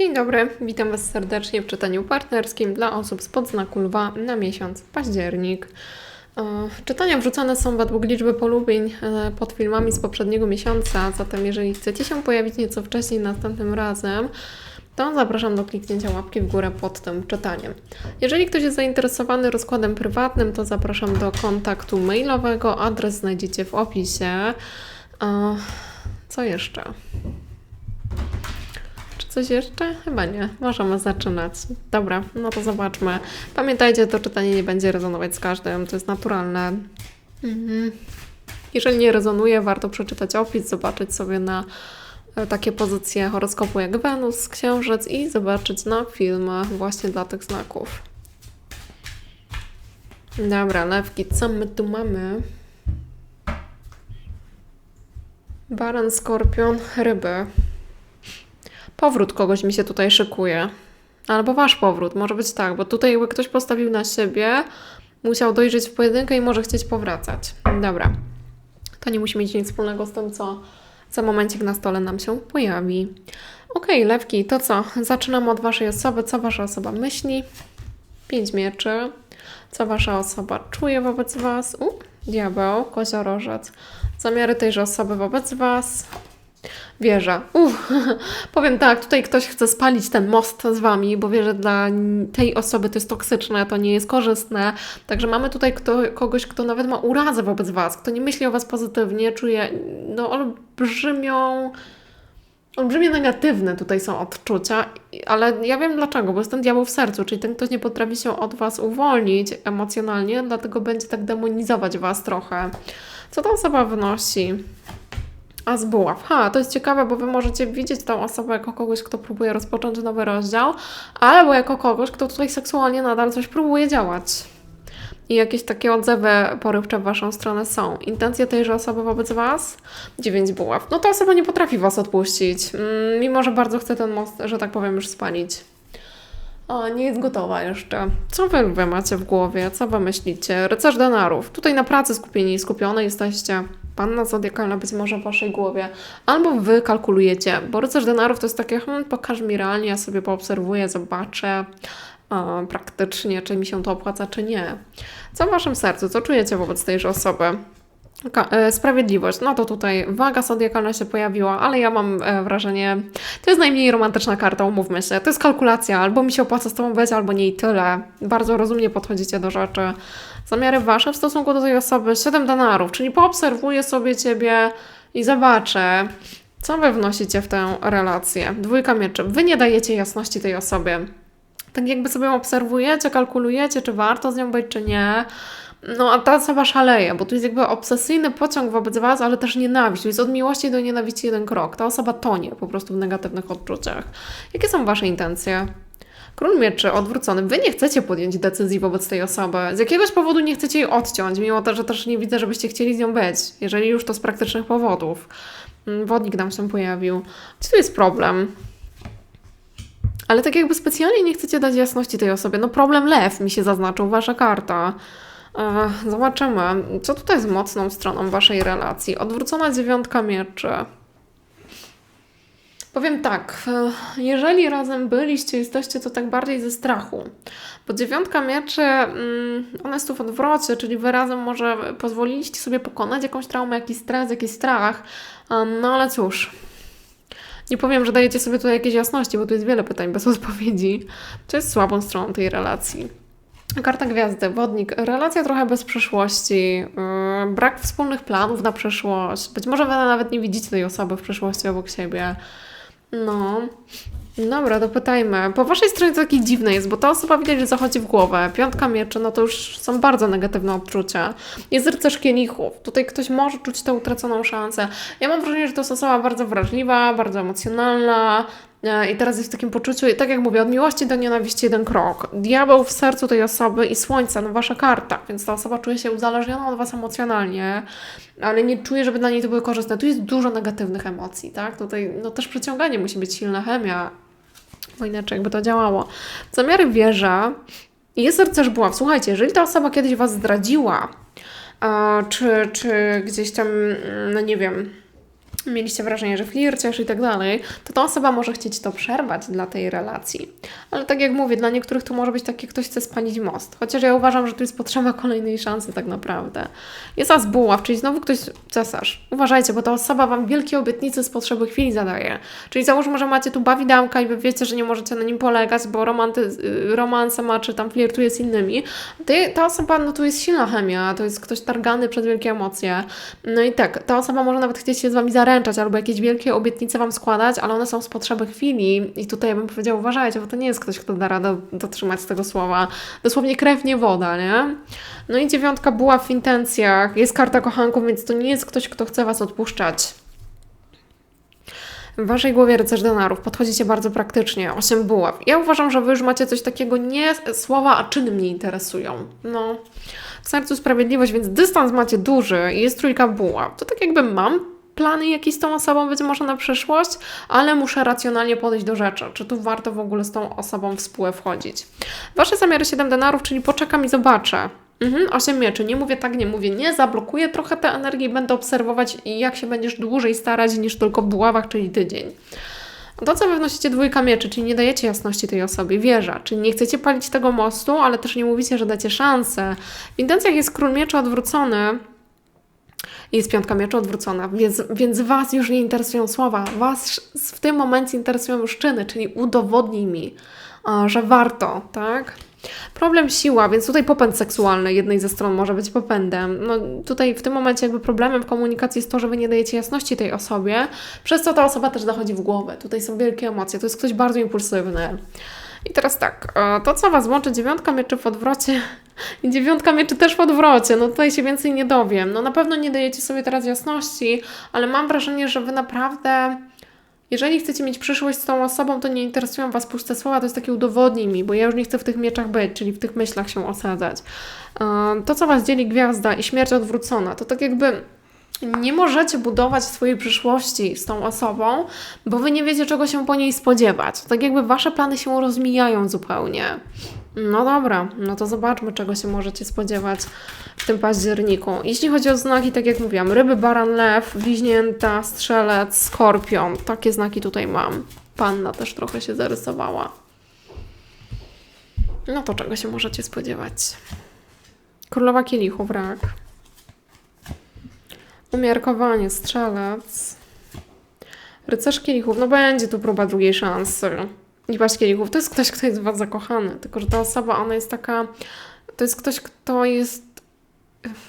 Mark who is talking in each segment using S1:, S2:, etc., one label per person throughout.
S1: Dzień dobry, witam Was serdecznie w czytaniu partnerskim dla osób spod znaku lwa na miesiąc październik. E, Czytania wrzucane są według liczby polubień e, pod filmami z poprzedniego miesiąca, zatem jeżeli chcecie się pojawić nieco wcześniej następnym razem, to zapraszam do kliknięcia łapki w górę pod tym czytaniem. Jeżeli ktoś jest zainteresowany rozkładem prywatnym, to zapraszam do kontaktu mailowego, adres znajdziecie w opisie. E, Co jeszcze? Coś jeszcze? Chyba nie. Możemy zaczynać. Dobra, no to zobaczmy. Pamiętajcie, to czytanie nie będzie rezonować z każdym, to jest naturalne. Mhm. Jeżeli nie rezonuje, warto przeczytać opis, zobaczyć sobie na e, takie pozycje horoskopu jak Wenus, Księżyc i zobaczyć na filmy właśnie dla tych znaków. Dobra, lewki, co my tu mamy? Baran, skorpion, ryby. Powrót kogoś mi się tutaj szykuje. Albo wasz powrót, może być tak, bo tutaj jakby ktoś postawił na siebie, musiał dojrzeć w pojedynkę i może chcieć powracać. Dobra. To nie musi mieć nic wspólnego z tym, co za momencik na stole nam się pojawi. Okej, lewki, to co? Zaczynam od waszej osoby. Co wasza osoba myśli? Pięć mieczy. Co wasza osoba czuje wobec was? U, diabeł, koziorożec. Zamiary tejże osoby wobec was. Wieża. Uff, powiem tak, tutaj ktoś chce spalić ten most z wami, bo wie, że dla tej osoby to jest toksyczne, to nie jest korzystne. Także mamy tutaj kto, kogoś, kto nawet ma urazę wobec was, kto nie myśli o was pozytywnie, czuje no, olbrzymią. Olbrzymie negatywne tutaj są odczucia, ale ja wiem dlaczego, bo jest ten diabeł w sercu, czyli ten ktoś nie potrafi się od Was uwolnić emocjonalnie, dlatego będzie tak demonizować Was trochę. Co ta osoba wnosi? A z buław. Ha, to jest ciekawe, bo Wy możecie widzieć tą osobę jako kogoś, kto próbuje rozpocząć nowy rozdział, albo jako kogoś, kto tutaj seksualnie nadal coś próbuje działać. I jakieś takie odzewy porywcze w Waszą stronę są. Intencje tejże osoby wobec Was? Dziewięć buław. No ta osoba nie potrafi Was odpuścić, mm, mimo że bardzo chce ten most, że tak powiem, już spalić. O, nie jest gotowa jeszcze. Co wy, wy macie w głowie? Co wy myślicie? Rycerz denarów. Tutaj na pracy skupieni, skupione jesteście. Panna zodiakalna być może w waszej głowie. Albo wy kalkulujecie, bo rycerz denarów to jest takie, hmm, pokaż mi realnie, ja sobie poobserwuję, zobaczę e, praktycznie, czy mi się to opłaca, czy nie. Co w waszym sercu? Co czujecie wobec tejże osoby? E, Sprawiedliwość. No to tutaj waga zodiakalna się pojawiła, ale ja mam e, wrażenie, to jest najmniej romantyczna karta, umówmy się. To jest kalkulacja, albo mi się opłaca z tobą być, albo nie i tyle. Bardzo rozumnie podchodzicie do rzeczy. Zamiary wasze w stosunku do tej osoby 7 denarów, czyli poobserwuję sobie ciebie i zobaczę, co wy wnosicie w tę relację. Dwójka mieczy. Wy nie dajecie jasności tej osobie. Tak jakby sobie obserwujecie, kalkulujecie, czy warto z nią być, czy nie. No, a ta osoba szaleje, bo tu jest jakby obsesyjny pociąg wobec Was, ale też nienawiść. Tu jest od miłości do nienawiści jeden krok. Ta osoba tonie po prostu w negatywnych odczuciach. Jakie są Wasze intencje? Król mieczy odwrócony. Wy nie chcecie podjąć decyzji wobec tej osoby. Z jakiegoś powodu nie chcecie jej odciąć, mimo to, że też nie widzę, żebyście chcieli z nią być. Jeżeli już to z praktycznych powodów. Mm, Wodnik nam się pojawił. Gdzie tu jest problem? Ale tak jakby specjalnie nie chcecie dać jasności tej osobie. No problem lew mi się zaznaczył, wasza karta. E, Zobaczymy, co tutaj z mocną stroną waszej relacji. Odwrócona dziewiątka mieczy. Powiem tak, e, jeżeli razem byliście, jesteście to tak bardziej ze strachu. Bo dziewiątka mieczy, mm, ona jest tu w odwrocie, czyli wy razem może pozwoliliście sobie pokonać jakąś traumę, jakiś stres, jakiś strach. Um, No ale cóż, nie powiem, że dajecie sobie tutaj jakieś jasności, bo tu jest wiele pytań bez odpowiedzi. Co jest słabą stroną tej relacji? Karta gwiazdy, wodnik, relacja trochę bez przyszłości, yy, brak wspólnych planów na przyszłość. Być może wy nawet nie widzicie tej osoby w przyszłości obok siebie. No. Dobra, dopytajmy. Po waszej stronie to takie dziwne jest, bo ta osoba widać, że zachodzi w głowę. Piątka mieczy, no to już są bardzo negatywne odczucia. Jest rycerz kielichów. Tutaj ktoś może czuć tę utraconą szansę. Ja mam wrażenie, że to jest osoba bardzo wrażliwa, bardzo emocjonalna. E, I teraz jest w takim poczuciu, tak jak mówię, od miłości do nienawiści jeden krok. Diabeł w sercu tej osoby i słońce, no wasza karta, więc ta osoba czuje się uzależniona od was emocjonalnie, ale nie czuje, żeby dla niej to były korzystne. Tu jest dużo negatywnych emocji, tak? Tutaj no też przyciąganie musi być silna chemia, bo inaczej jakby to działało. Zamiary wieża jest rycerz buław. Słuchajcie, jeżeli ta osoba kiedyś was zdradziła, a, czy, czy gdzieś tam, mm, no nie wiem, mieliście wrażenie, że flirciarz i tak dalej, to ta osoba może chcieć to przerwać dla tej relacji. Ale tak jak mówię, dla niektórych to może być takie, ktoś chce spalić most. Chociaż ja uważam, że tu jest potrzeba kolejnej szansy tak naprawdę. Jest as buław, czyli znowu ktoś cesarz. Uważajcie, bo ta osoba Wam wielkie obietnice z potrzeby chwili zadaje. Czyli załóżmy, że macie tu bawidamka i Wy wiecie, że nie możecie na nim polegać, bo romanty, y, romanse ma, czy tam flirtuje z innymi. Ta osoba, no tu jest silna chemia, to jest ktoś targany przez wielkie emocje. No i tak, ta osoba może nawet chcieć się z Wami zaręczać, albo jakieś wielkie obietnice Wam składać, ale one są z potrzeby chwili i tutaj ja bym powiedziała, uważajcie, bo to nie jest ktoś, kto da radę dotrzymać tego słowa. Dosłownie krew nie woda, nie? No i dziewiątka była w intencjach, jest karta kochanków, więc to nie jest ktoś, kto chce Was odpuszczać. W waszej głowie rycerz denarów podchodzicie bardzo praktycznie, osiem buław. Ja uważam, że wy już macie coś takiego, nie słowa, a czyny mnie interesują. No, w sercu sprawiedliwość, więc dystans macie duży i jest trójka buław. To tak jakby mam plany jakieś z tą osobą być może na przyszłość, ale muszę racjonalnie podejść do rzeczy. Czy tu warto w ogóle z tą osobą w spółę wchodzić? Wasze zamiary 7 denarów, czyli poczekam i zobaczę. Mhm, 8 mieczy. Nie mówię tak, nie mówię nie, zablokuję trochę tę energię i będę obserwować, jak się będziesz dłużej starać niż tylko w buławach, czyli tydzień. To, co wnosicie dwójka mieczy, czyli nie dajecie jasności tej osobie, wieża, czyli nie chcecie palić tego mostu, ale też nie mówicie, że dacie szansę. W intencjach jest król mieczy odwrócony, jest piątka mieczu odwrócona, więc, więc Was już nie interesują słowa, Was w tym momencie interesują już czyny, czyli udowodnij mi, że warto, tak? Problem siła, więc tutaj popęd seksualny jednej ze stron może być popędem. No tutaj w tym momencie jakby problemem w komunikacji jest to, że Wy nie dajecie jasności tej osobie, przez co ta osoba też zachodzi w głowę. Tutaj są wielkie emocje, to jest ktoś bardzo impulsywny. I teraz tak, e, to co Was łączy, dziewiątka mieczy w odwrocie dziewiątka mieczy też w odwrocie, no tutaj się więcej nie dowiem. No na pewno nie dajecie sobie teraz jasności, ale mam wrażenie, że Wy naprawdę... Jeżeli chcecie mieć przyszłość z tą osobą, to nie interesują Was puste słowa, to jest takie udowodnij mi, bo ja już nie chcę w tych mieczach być, czyli w tych myślach się osadzać. E, to, co Was dzieli gwiazda i śmierć odwrócona, to tak jakby nie możecie budować swojej przyszłości z tą osobą, bo wy nie wiecie, czego się po niej spodziewać. Tak jakby wasze plany się rozmijają zupełnie. No dobra, no to zobaczmy, czego się możecie spodziewać w tym październiku. Jeśli chodzi o znaki, tak jak mówiłam, ryby, baran, lew, bliźnięta, strzelec, skorpion. Takie znaki tutaj mam. Panna też trochę się zarysowała. No to czego się możecie spodziewać? Królowa kielichów, rak. Umiarkowanie, strzelec. Rycerz kielichów, no będzie tu próba drugiej szansy. I paść kielichów, to jest ktoś, kto jest w was zakochany, tylko że ta osoba, ona jest taka, to jest ktoś, kto jest,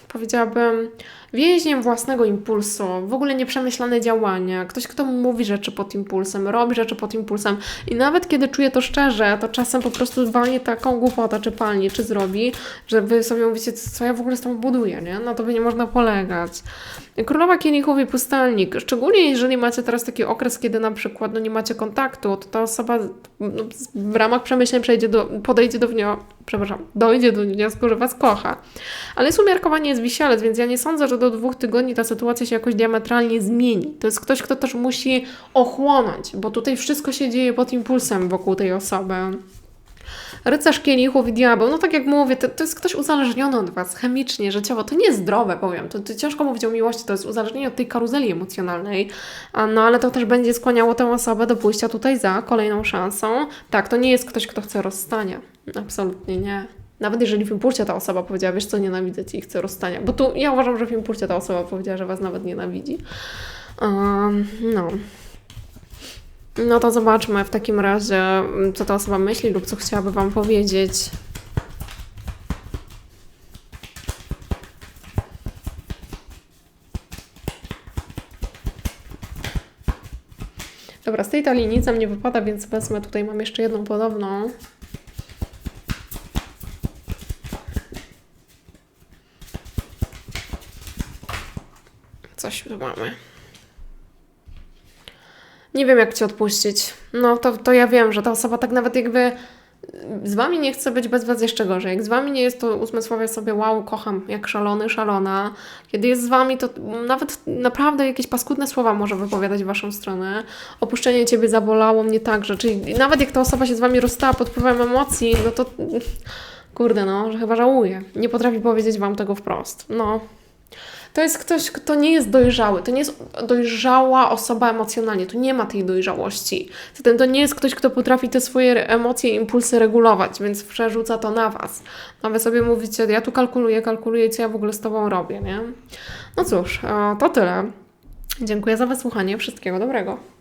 S1: powiedziałabym, więźniem własnego impulsu, w ogóle nieprzemyślane działania, ktoś, kto mówi rzeczy pod impulsem, robi rzeczy pod impulsem i nawet kiedy czuje to szczerze, to czasem po prostu walnie taką głupotę, czy palnie, czy zrobi, że wy sobie mówicie, co ja w ogóle z tą buduję, nie? No to by nie można polegać. Królowa kielichów i pustelnik, szczególnie jeżeli macie teraz taki okres, kiedy na przykład no, nie macie kontaktu, to ta osoba no, w ramach przemyśleń przejdzie do, podejdzie do wniosku, przepraszam, dojdzie do wniosku, że was kocha. Ale jest umiarkowanie, jest wisielec, więc ja nie sądzę, że do dwóch tygodni ta sytuacja się jakoś diametralnie zmieni. To jest ktoś, kto też musi ochłonąć, bo tutaj wszystko się dzieje pod impulsem wokół tej osoby. Rycerz kielichów i diabeł, no tak jak mówię, to, to jest ktoś uzależniony od Was chemicznie, życiowo. To nie jest zdrowe, powiem. To, to ciężko mówić o miłości, to jest uzależnienie od tej karuzeli emocjonalnej. No ale to też będzie skłaniało tę osobę do pójścia tutaj za kolejną szansą. Tak, to nie jest ktoś, kto chce rozstania. Absolutnie nie. Nawet jeżeli w impulsie ta osoba powiedziała, wiesz co, nienawidzę Cię i chcę rozstania. Bo tu ja uważam, że w impulsie ta osoba powiedziała, że Was nawet nienawidzi. Um, no. No to zobaczmy w takim razie, co ta osoba myśli lub co chciałaby Wam powiedzieć. Dobra, z tej talii nic nam nie wypada, więc wezmę tutaj, mam jeszcze jedną podobną. Coś tu mamy. Nie wiem, jak Cię odpuścić. No to, to ja wiem, że ta osoba tak nawet jakby z Wami nie chce być bez Was jeszcze gorzej. Jak z Wami nie jest, to uzmysławia sobie wow, kocham, jak szalony, szalona. Kiedy jest z Wami, to nawet naprawdę jakieś paskudne słowa może wypowiadać w Waszą stronę. Opuszczenie Ciebie zabolało mnie także. Czyli nawet jak ta osoba się z Wami rozstała pod wpływem emocji, no to kurde no, że chyba żałuje. Nie potrafi powiedzieć Wam tego wprost. No, To jest ktoś, kto nie jest dojrzały. To nie jest dojrzała osoba emocjonalnie. Tu nie ma tej dojrzałości. Zatem to nie jest ktoś, kto potrafi te swoje emocje i impulsy regulować, więc przerzuca to na Was. A Wy sobie mówicie, ja tu kalkuluję, kalkuluję, co ja w ogóle z Tobą robię, nie? No cóż, e, to tyle. Dziękuję za wysłuchanie. Wszystkiego dobrego.